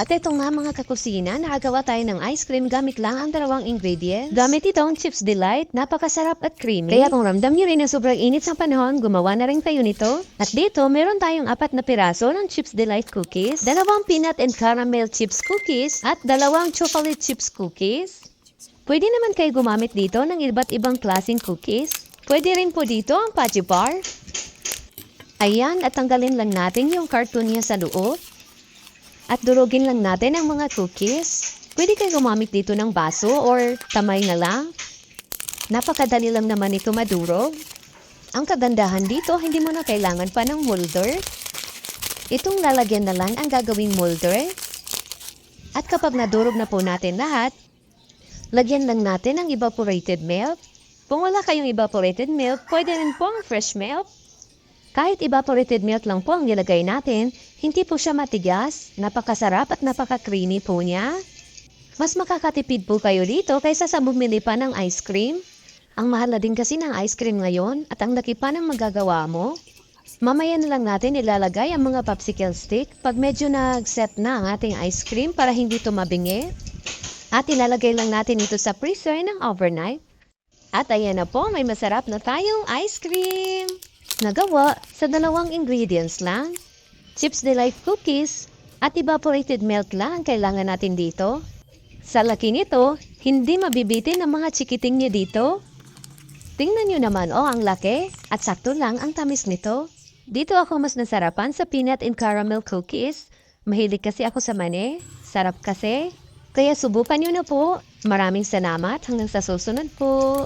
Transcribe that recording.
At ito nga mga kakusina, nakagawa tayo ng ice cream gamit lang ang dalawang ingredients. Gamit itong Chips Delight, napakasarap at creamy. Kaya kung ramdam niyo rin na sobrang init sa panahon, gumawa na rin kayo nito. At dito, meron tayong apat na piraso ng Chips Delight cookies, dalawang peanut and caramel chips cookies, at dalawang chocolate chips cookies. Pwede naman kayo gumamit dito ng iba't ibang klaseng cookies. Pwede rin po dito ang Pachi Bar. Ayan, at tanggalin lang natin yung cartoon niya sa loob. At durugin lang natin ang mga cookies. Pwede kayo gumamit dito ng baso or tamay na lang. Napakadali lang naman ito madurog. Ang kagandahan dito, hindi mo na kailangan pa ng molder. Itong lalagyan na lang ang gagawing molder. At kapag nadurog na po natin lahat, lagyan lang natin ang evaporated milk. Kung wala kayong evaporated milk, pwede rin po ang fresh milk. Kahit evaporated milk lang po ang nilagay natin, hindi po siya matigas, napakasarap at napaka-creamy po niya. Mas makakatipid po kayo dito kaysa sa bumili pa ng ice cream. Ang mahal na din kasi ng ice cream ngayon at ang laki pa ng magagawa mo. Mamaya na lang natin ilalagay ang mga popsicle stick pag medyo nag-set na ang ating ice cream para hindi ito mabingi. At ilalagay lang natin ito sa freezer ng overnight. At ayan na po, may masarap na tayong ice cream! Nagawa sa dalawang ingredients lang. Chips Delight Cookies at evaporated milk lang ang kailangan natin dito. Sa laki nito, hindi mabibitin ang mga chikiting niya dito. Tingnan nyo naman, oh, ang laki. At sakto lang ang tamis nito. Dito ako mas nasarapan sa peanut and caramel cookies. Mahilig kasi ako sa mani. Sarap kasi. Kaya subukan nyo na po. Maraming salamat hanggang sa susunod po.